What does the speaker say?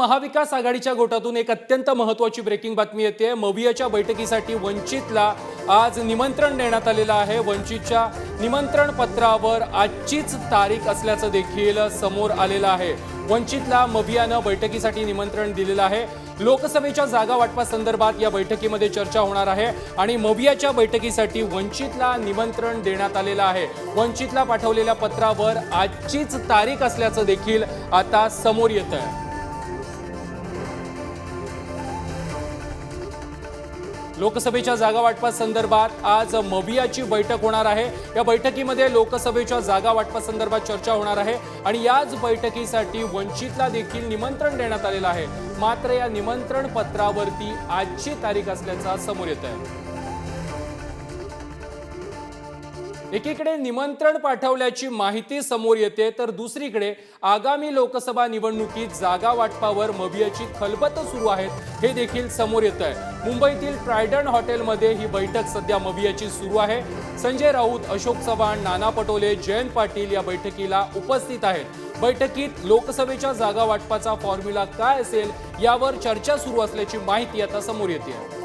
महाविकास आघाडीच्या गोटातून एक अत्यंत महत्वाची ब्रेकिंग बातमी येते. मवियाच्या बैठकीसाठी वंचितला आज निमंत्रण देण्यात आलेलं आहे. वंचितच्या निमंत्रण पत्रावर आजचीच तारीख असल्याचं देखील समोर आलेलं आहे. वंचितला मवियानं बैठकीसाठी निमंत्रण दिलेलं आहे. लोकसभेच्या जागा वाटपासंदर्भात या बैठकीमध्ये चर्चा होणार आहे आणि मवियाच्या बैठकीसाठी वंचितला निमंत्रण देण्यात आलेलं आहे. वंचितला पाठवलेल्या पत्रावर आजचीच तारीख असल्याचं देखील आता समोर येत आहे लोकसभेच्या जागा वाटपासंदर्भात आज मवियाची बैठक होणार आहे. या बैठकीमध्ये लोकसभेच्या जागा वाटपासंदर्भात चर्चा होणार आहे आणि याच बैठकीसाठी वंचितला देखील निमंत्रण देण्यात आलेलं आहे. मात्र या निमंत्रण पत्रावरती आजची तारीख असल्याचा समोर येत आहे एकीकडे निमंत्रण पाठवल्याची माहिती समोर येते तर दुसरीकडे आगामी लोकसभा निवडणुकीत जागा वाटपावर मवियाची खलबत सुरू आहेत हे देखील समोर येत आहे मुंबईतील ट्रायडन हॉटेलमध्ये ही बैठक सध्या मवियाची सुरू आहे. संजय राऊत अशोक चव्हाण नाना पटोले जयंत पाटील या बैठकीला उपस्थित आहेत. बैठकीत लोकसभेच्या जागा वाटपाचा फॉर्म्युला काय असेल यावर चर्चा सुरू असल्याची माहिती आता समोर येते.